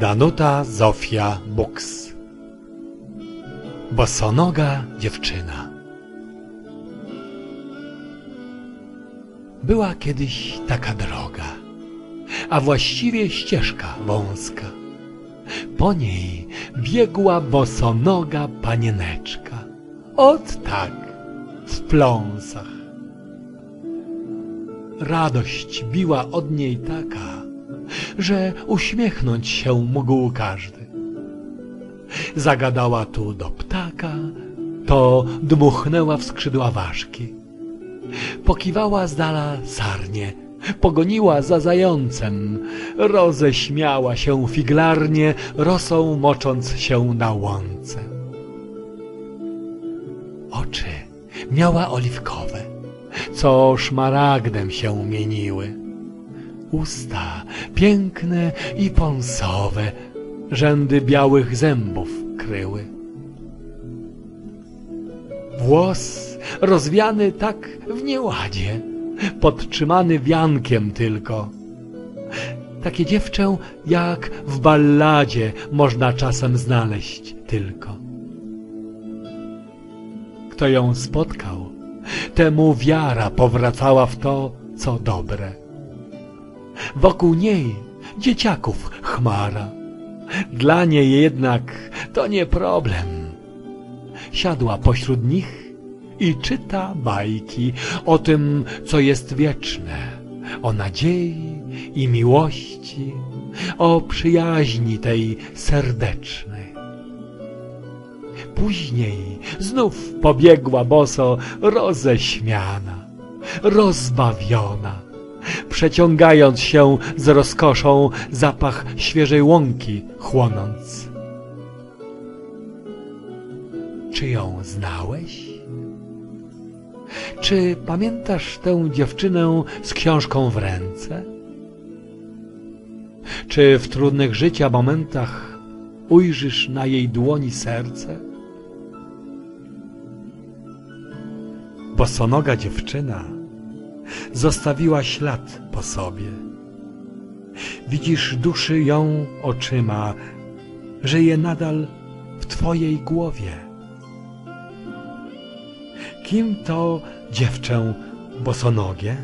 Danuta Zofia Buks Bosonoga dziewczyna Była kiedyś taka droga, a właściwie ścieżka wąska. Po niej biegła bosonoga panieneczka. Ot tak, w pląsach. Radość biła od niej taka, że uśmiechnąć się mógł każdy. Zagadała tu do ptaka, to dmuchnęła w skrzydła ważki. Pokiwała z dala sarnie, pogoniła za zającem, roześmiała się figlarnie, rosą mocząc się na łące. Oczy miała oliwkowe, co szmaragdem się mieniły. Usta piękne i pąsowe, rzędy białych zębów kryły. Włos rozwiany tak w nieładzie, podtrzymany wiankiem tylko. Takie dziewczę jak w balladzie można czasem znaleźć tylko. Kto ją spotkał, temu wiara powracała w to, co dobre. Wokół niej dzieciaków chmara. Dla niej jednak to nie problem. Siadła pośród nich i czyta bajki o tym, co jest wieczne, o nadziei i miłości, o przyjaźni tej serdecznej. Później znów pobiegła boso roześmiana, rozbawiona, przeciągając się z rozkoszą zapach świeżej łąki chłonąc. Czy ją znałeś? Czy pamiętasz tę dziewczynę z książką w ręce? Czy w trudnych życia momentach ujrzysz na jej dłoni serce? Bosonoga dziewczyna zostawiła ślad po sobie. Widzisz duszy ją oczyma, żyje nadal w twojej głowie. Kim to dziewczę bosonogie?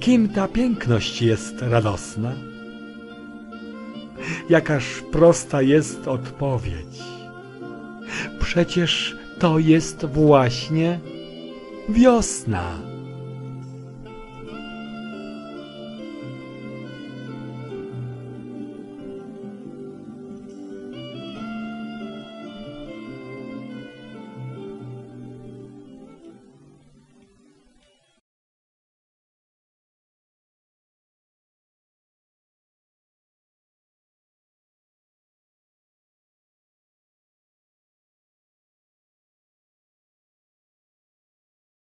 Kim ta piękność jest radosna? Jakaż prosta jest odpowiedź. Przecież to jest właśnie wiosna.